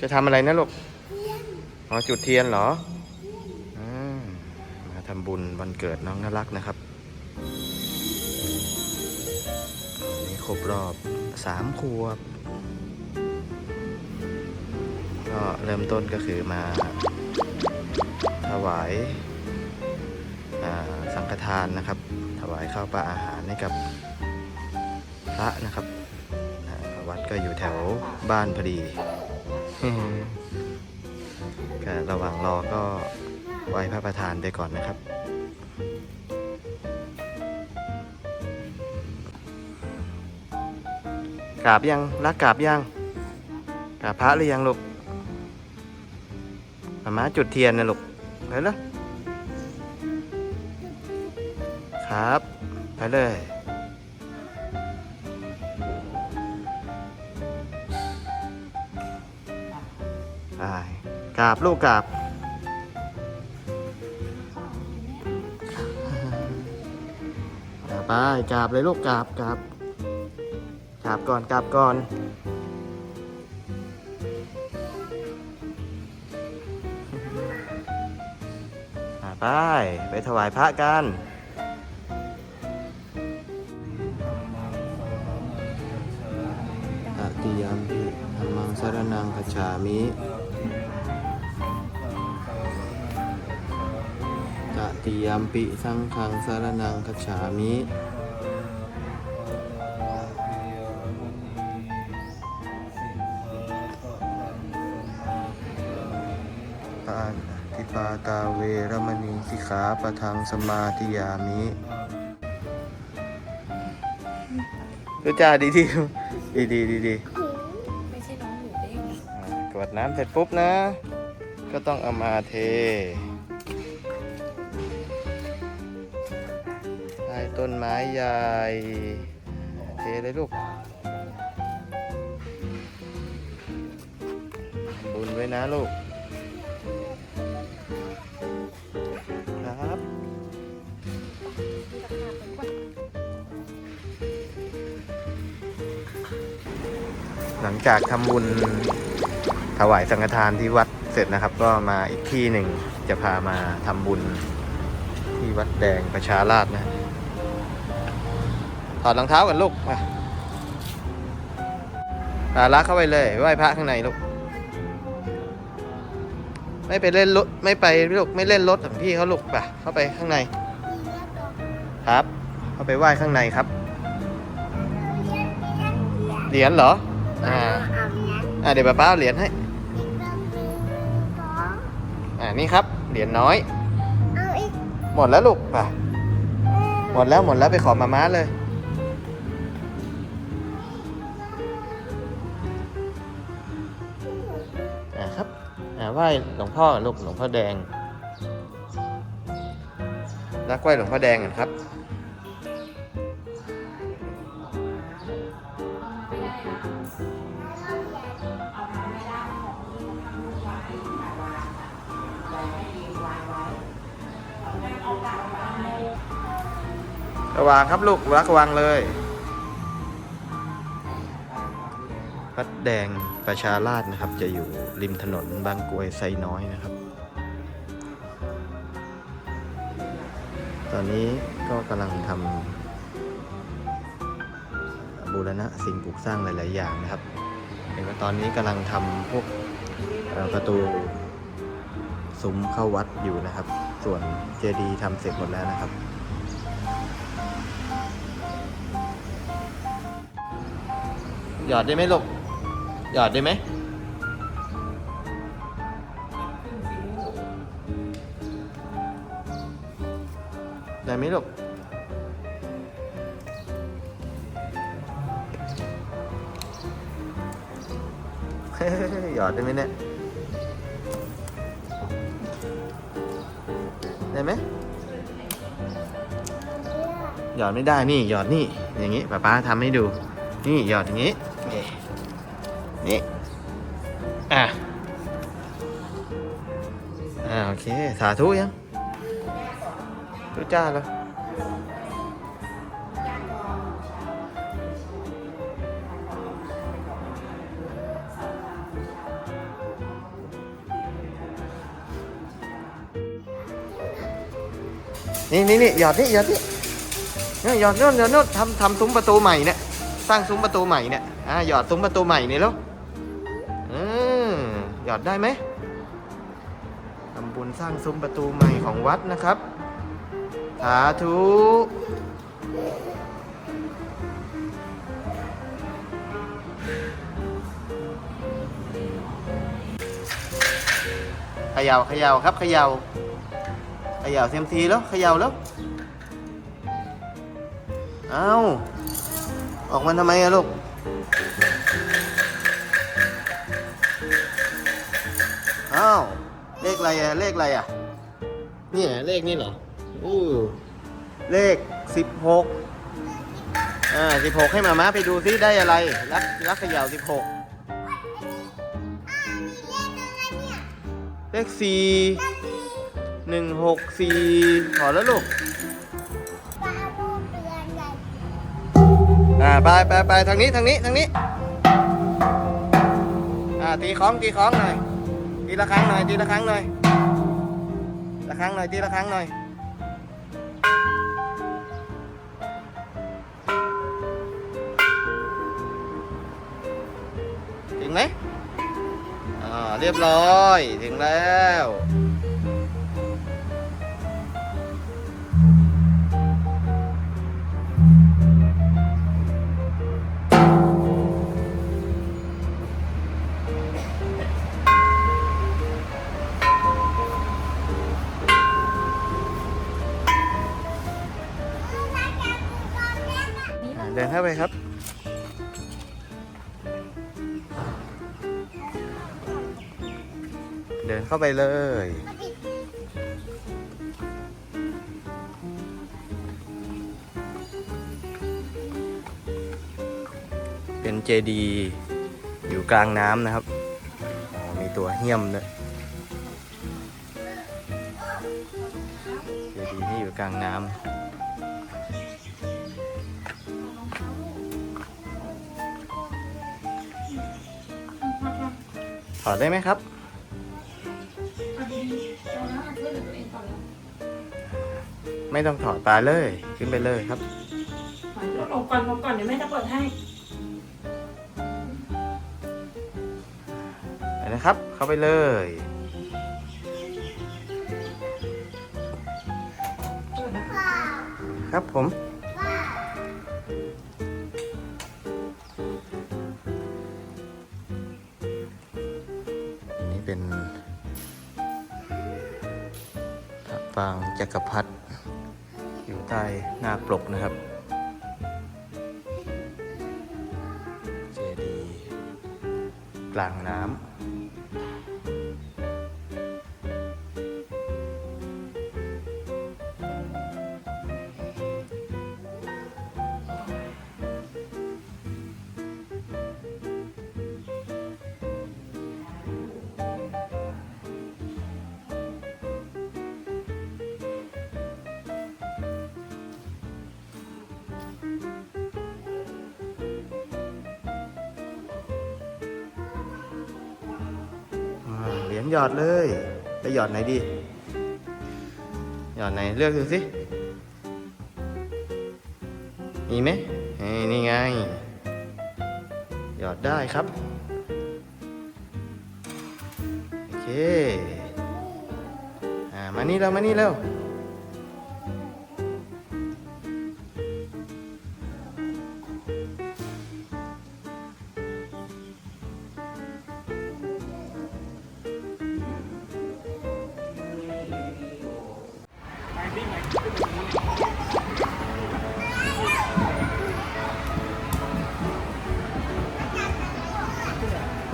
จะทำอะไรนะลูกอ๋อจุดเทียนเหรออมาทำบุญวันเกิดน้องน่ารักนะครับนี่ครบรอบสามขวบก็เริ่มต้นก็คือมาถวายาสังฆทานนะครับ ถวายข้าวปลาอาหารให้กับพระนะครับวัดก็อยู่แถวบ้านพอดี ก็ระหว่างรอก็ไหว้พระประธานไปก่อนนะครับ กราบยังรักกราบยังกราบพระหรือยังลูกมามาจุดเทียนนะลูกไปเลยครับ ไปเลย กราบลูกกราบกราบไปกราบเลยลูกกราบกราบกราบก่อนกราบก่อนไปไปถวายพระกันตติยามพิธรรมังสารนังคจามิ ตติยามปิสังฆังสารนังคัจฉามิปาทิปาตาเวรมณีสิกขาปะทังสมาธิยามิรู้จ้าดีดีดีดีดีดีไม่ใช่น้องหมูเด้งอ่ากรวดน้ำเสร็จปุ๊บนะ ก็ต้องเอามาเท ไม้ใหญ่เทเลยลูกบุญไว้นะลูก ครับหลังจากทำบุญถวายสังฆทานที่วัดเสร็จนะครับ ก็มาอีกที่หนึ่งจะพามาทำบุญที่วัดแดงประชาราชนะ ถอดรองเท้ากันลูกมาตาลักเข้าไปเลยไหว้พระข้างในลูก ไม่ไปเล่นรถไม่ไปลูกไม่เล่นรถของพี่เขาลูกไปเข้าไปข้างใน ครับ เข้าไปไหว้ข้างในครับเหรียญเหรออ่าอ่าเดี๋ยวป้าป้าเอาเหรียญให้อ่านี่ครับเหรียญน้อยเอาอีกหมดแล้วลูกไป่ะหมดแล้วหมดแล้วไปขอมาม้าเลย ไหว้หลวงพ่อลูกหลวงพ่อแดงรักไหว้หลวงพ่อแดงกันครับระวังครับลูกรักระวังเลย วัดแดงประชาราชนะครับ จะอยู่ริมถนนบางกรวยไซน้อยนะครับ ตอนนี้ก็กำลังทำบูรณะสิ่งปลูกสร้างหลาย ๆ อย่างนะครับเห็นว่าตอนนี้กำลังทำพวกประตูซุ้มเข้าวัดอยู่นะครับ ส่วนเจดีย์ทำเสร็จหมดแล้วนะครับหยอดได้ไหมลูก หยอดได้ไหมได้ไหมลูกหยอดได้ไหมเนี่ย ได้ไหมหยอดไม่ได้นี่หยอดนี่อย่างนี้ป้าป้าทำให้ดู นี่หยอดอย่างนี้ นี่ อะ อ่าโอเค สาธุยังทุจ้าแล้วนี่นี่นี่หยอดนี่หยอดนี่นี่หยอดนู่นหยอดนู่นทำทำซุ้มประตูใหม่เนี่ยสร้างซุ้มประตูใหม่เนี่ยอ่าหยอดซุ้มประตูใหม่นี่แล้ว ยอดได้ไหมทำบุญสร้างซุ้มประตูใหม่ของวัดนะครับ สาธุเขย่าเขย่าครับเขย่าเขย่าเซมซีแล้วเขย่าแล้วเอาออกมาทำไมอะลูก อ้าว เลขอะไรอะเลขอะไรอะเนี่ยเลขนี่เหรออู้เลขสิบหกอ่าสิบหกให้มาม้าไปดูซิได้อะไร รักรักเขย่าสิบหกเลขสี่หนึ่งหกสี่ขอแล้วลูก อ่าไปไปไปทางนี้ทางนี้ทางนี้ อ่าตีคล้องตีคล้องหน่อย ตีละครั้งหน่อยตีละครั้งหน่อยละครั้งหน่อยตีละครั้งหน่อยถึงไหมอ่าเรียบร้อยถึงแล้ว ดินเข้าไปครับ เดินเข้าไปเลย เป็นเจดีย์อยู่กลางน้ำนะครับ มีตัวเหี้ยมด้วยเจดีย์ที่อยู่กลางน้ำ ถอดได้ไหมครับเอาดีๆเอาแล้วช่วยเหลือตัวเองก่อนแล้วไม่ต้องถอดไปเลย ขึ้นไปเลยครับถอยรถออกก่อนออกก่อนเดี๋ยวแม่จะเปิดให้ไปนะครับ เข้าไปเลยเปิดนะคะครับผม จักรพรรดิอยู่ใต้หน้าปลกนะครับ เจดีย์กลางน้ำ หรียญหยอดเลยไปหยอดไหนดี หยอดไหนเลือกดูสิมีไหมเฮ้นี่ไง หยอดได้ครับ โอเค อ่า มานี่แล้ว มานี่แล้ว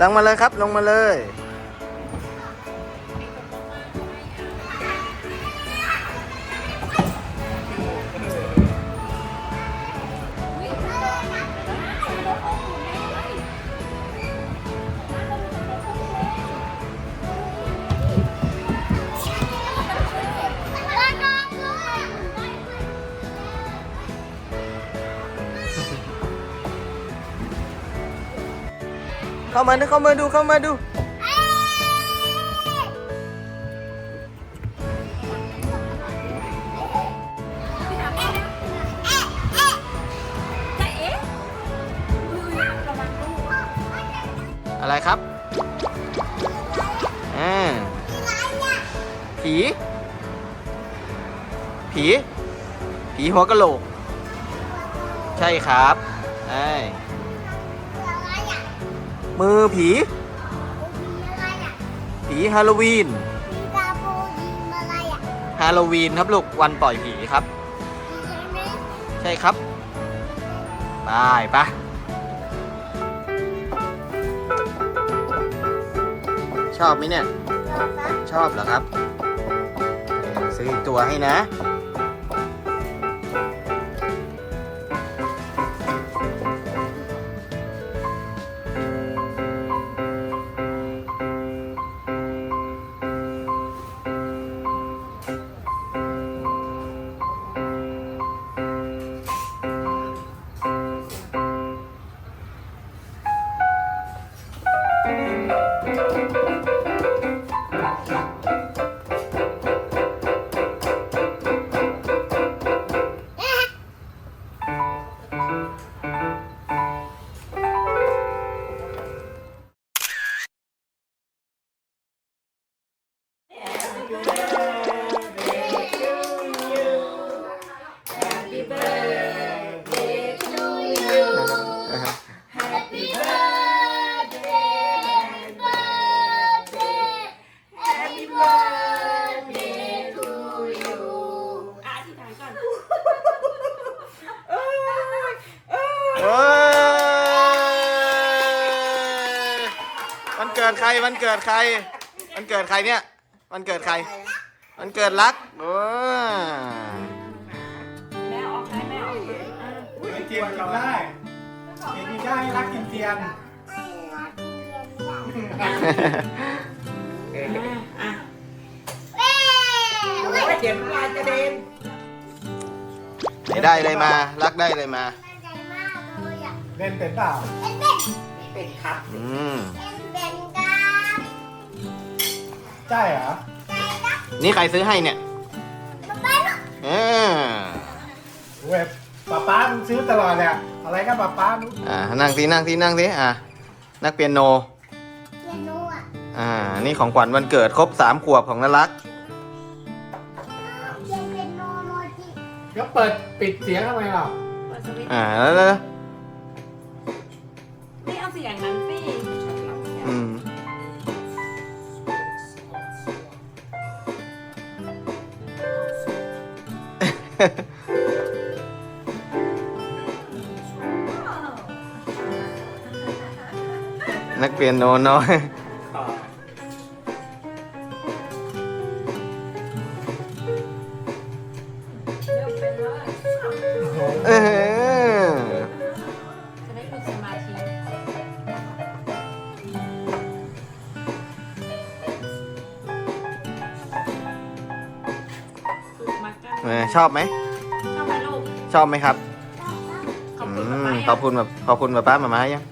ลงมาเลยครับ ลงมาเลย เข้ามาดูเข้ามาดูเข้ามาดู อะไรครับอ่าผี ผี ผีหัวกะโหลก ใช่ครับไอ้ มือผี ผีฮาโลวีน ฮาโลวีนครับลูก วันปล่อยผีครับ ใช่ครับไปปะชอบไหมเนี่ย ชอบเหรอครับเออซื้ออีกตัวให้นะอะ ใครวันเกิดใครวันเกิดใครเนี่ยวันเกิดใครวันเกิดรักโอ้แม่ออกให้แม่ออกให้อะอุ้ยเทียนกินได้เทียนกินได้รักกินเทียนอะอะเดี๋ยวลายกระเด็นไหนได้เลยมา รักได้เลยมา เล่นเป็นเปล่าเป็นครับอืม ใช่เหรอ นี่ใครซื้อให้เนี่ยเออเว็บป๊าป๊ามึงซื้อตลอดเนี่ยอะไรก็ป๊าป๊ามึงอ่านั่งสินั่งสินั่งสิอะนักเปียโน อ่า นี่ของขวัญวันเกิดครบสามขวบของนรักก็เปิดปิดเสียงทำไมเราเปิดสวิตช์อ่าแล้วแล้ว นักเปียโนน้อย เออชอบไหม ชอบไหมลูก ชอบไหมครับขอบอืคุณมมาก ขอบคุณแบบขอบคุณแบบป้ามามายัง